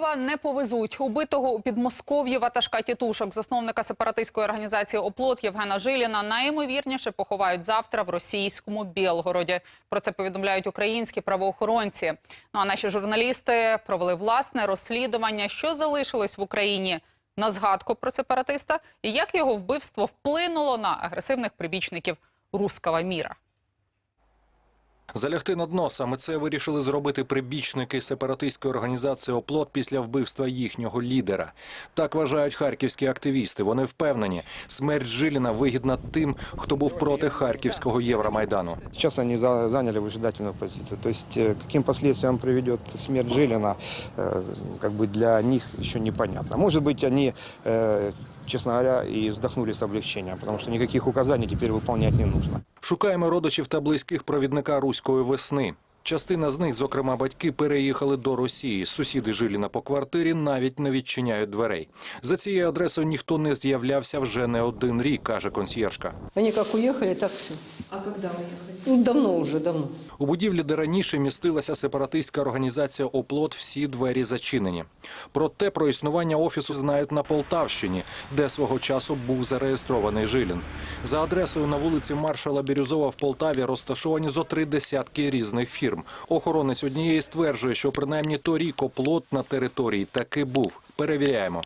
Харкова не повезуть. Убитого у Підмосков'ї ватажка тітушок, засновника сепаратистської організації «Оплот» Євгена Жиліна, найімовірніше поховають завтра в російському Білгороді. Про це повідомляють українські правоохоронці. Ну а наші журналісти провели власне розслідування, що залишилось в Україні на згадку про сепаратиста і як його вбивство вплинуло на агресивних прибічників руского міра. Залягти на дно саме це вирішили зробити прибічники сепаратистської організації «Оплот» після вбивства їхнього лідера. Так вважають харківські активісти. Вони впевнені, смерть Жиліна вигідна тим, хто був проти харківського Євромайдану. Сейчас они за- заняли выжидательную позицию. То есть э, каким последствиям приведет смерть Жилина, э, как бы для них еще непонятно. Может быть, они, э, честно говоря, и вздохнули с облегчением, потому что никаких указаний теперь выполнять не нужно. Шукаємо родичів та близьких провідника руської весни. Частина з них, зокрема батьки, переїхали до Росії. Сусіди Жиліна по квартирі навіть не відчиняють дверей. За цією адресою ніхто не з'являвся вже не один рік, каже консьєржка. Вони як уїхали, так все. А когда уехали? Ну, давно уже, давно. У будівлі, де раніше містилася сепаратистська організація «Оплот», всі двері зачинені. Проте про існування офісу знають на Полтавщині, де свого часу був зареєстрований Жилін. За адресою на вулиці Маршала Бірюзова в Полтаві розташовані зо три десятки різних фірм. Охоронець однієї стверджує, що принаймні торік «Оплот» на території таки був. Перевіряємо.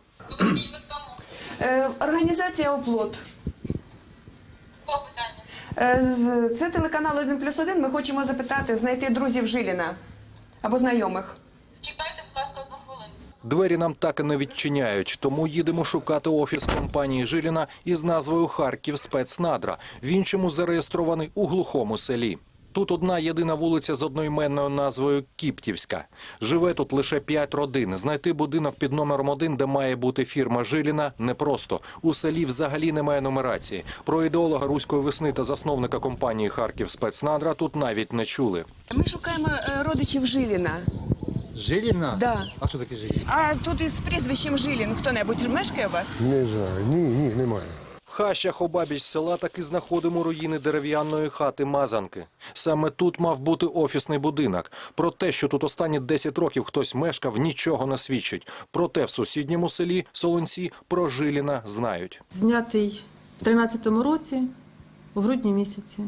Е, Організація «Оплот». З- Це телеканал 1 плюс 1. Ми хочемо запитати, знайти друзів Жиліна або знайомих. Чекайте, будь ласка, одну хвилину. Двері нам так і не відчиняють, тому їдемо шукати офіс компанії Жиліна із назвою Харків спецнадра. В іншому зареєстрований у глухому селі. Тут одна єдина вулиця з одноіменною назвою Кіптівська. Живе тут лише п'ять родин. Знайти будинок під номером один, де має бути фірма Жиліна, непросто. У селі взагалі немає нумерації. Про ідеолога руської весни та засновника компанії Харків спецнадра тут навіть не чули. Ми шукаємо е, родичів Жиліна. Жиліна? Да. А що таке Жиліна? А тут із прізвищем Жилін хто-небудь мешкає у вас? Не знаю, ні, ні, немає. В хащах обабіч села таки знаходимо руїни дерев'яної хати Мазанки. Саме тут мав бути офісний будинок. Про те, що тут останні 10 років хтось мешкав, нічого не свідчить. Проте в сусідньому селі Солонці про Жиліна знають. знятий в 13-му році, у грудні місяці.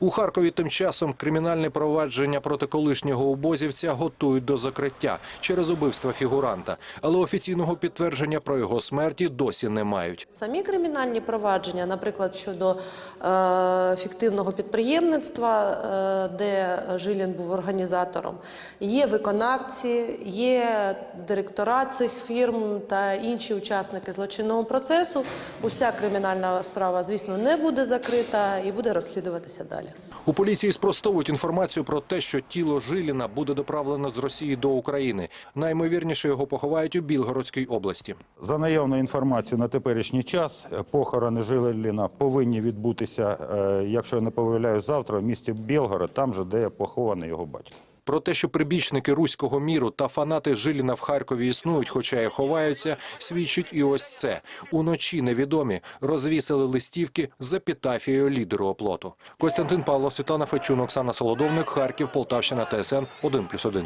У Харкові тим часом кримінальне провадження проти колишнього обозівця готують до закриття через убивство фігуранта, але офіційного підтвердження про його смерті досі не мають. Самі кримінальні провадження, наприклад, щодо е, фіктивного підприємництва, е, де Жилін був організатором, є виконавці, є директора цих фірм та інші учасники злочинного процесу. Уся кримінальна справа, звісно, не буде закрита і буде розслідуватися далі. У поліції спростовують інформацію про те, що тіло Жиліна буде доправлено з Росії до України. Наймовірніше його поховають у Білгородській області. За наявною інформацією на теперішній час е, похорони Жиліна повинні відбутися, е, якщо я не помиляюсь, завтра в місті Білгород, там же, де похований його батько. Про те, що прибічники руського міру та фанати Жиліна в Харкові існують, хоча й ховаються, свідчить і ось це. Уночі невідомі розвісили листівки з епітафією лідеру оплоту. Костянтин Павлов, Світлана Фечун, Оксана Солодовник, Харків, Полтавщина, ТСН 1+,1.